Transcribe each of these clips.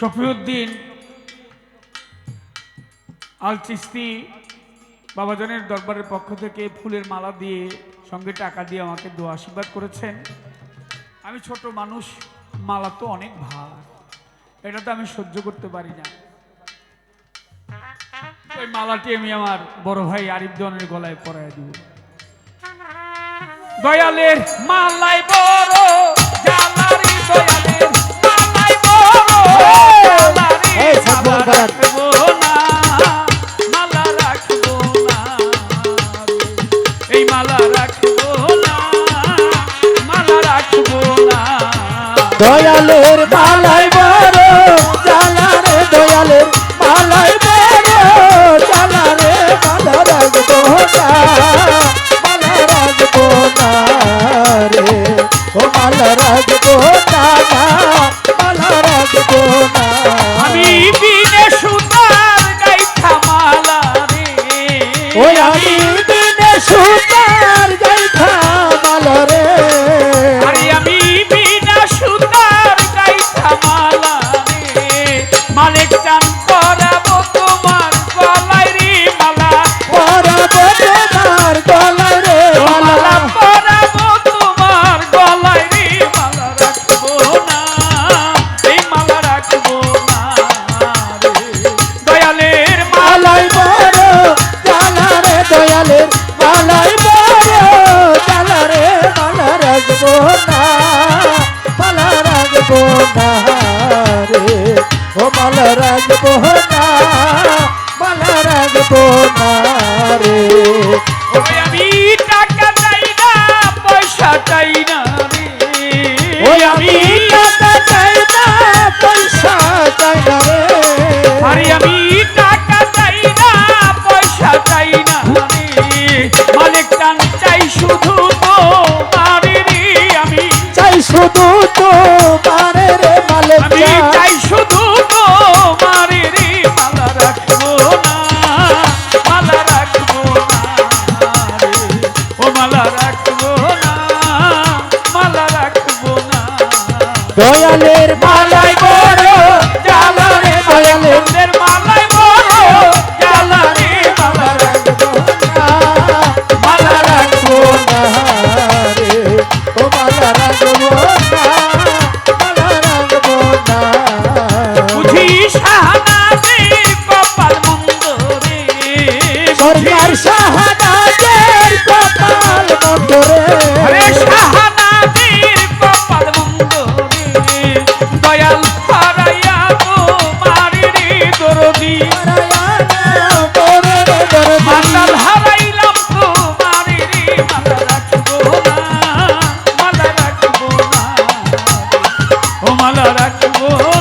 শফিউদ্দিন আল চিস্তি বাবাজানের দরবারের পক্ষ থেকে ফুলের মালা দিয়ে সঙ্গে টাকা দিয়ে আমাকে দোয়া আশীর্বাদ করেছেন। আমি ছোট মানুষ, মালা তো অনেক ভার। এটা তো আমি সহ্য করতে পারি না। ওই মালাটি আমি আমার বড় ভাই আরিফ দনের গলায় পরায় দিব। দয়ালের মালাই বড় রাখব না মালা রাখব না। এই মালা রাখব না মালা রাখব না। দয়ালের মালাই বড় জালারে দয়ালের মালাই বড় জালারে মালা রাখব না মালা রাখব না রে। ও মালা রাখব না মালা রাখব না। আমি সুতার গাইখা মালা রে। ওই আমি দিনে সুতার রাখব না রে ও মালা রাখব না মালা রাখব না রে ওই আমি টাকা চাই না পয়সা চাই না রে। ওই আমি টাকা চাই না পয়সা চাই না রে। আরে আমি টাকা আমি শুধু তো মারি রে। মালা রাখব না মালা রাখব না। দয়ালের মালাই বড়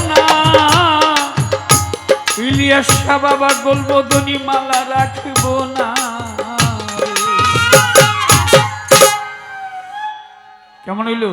না ইলিয়াস বাবা গোলবদনি মালা রাখব না। কেমন হইল?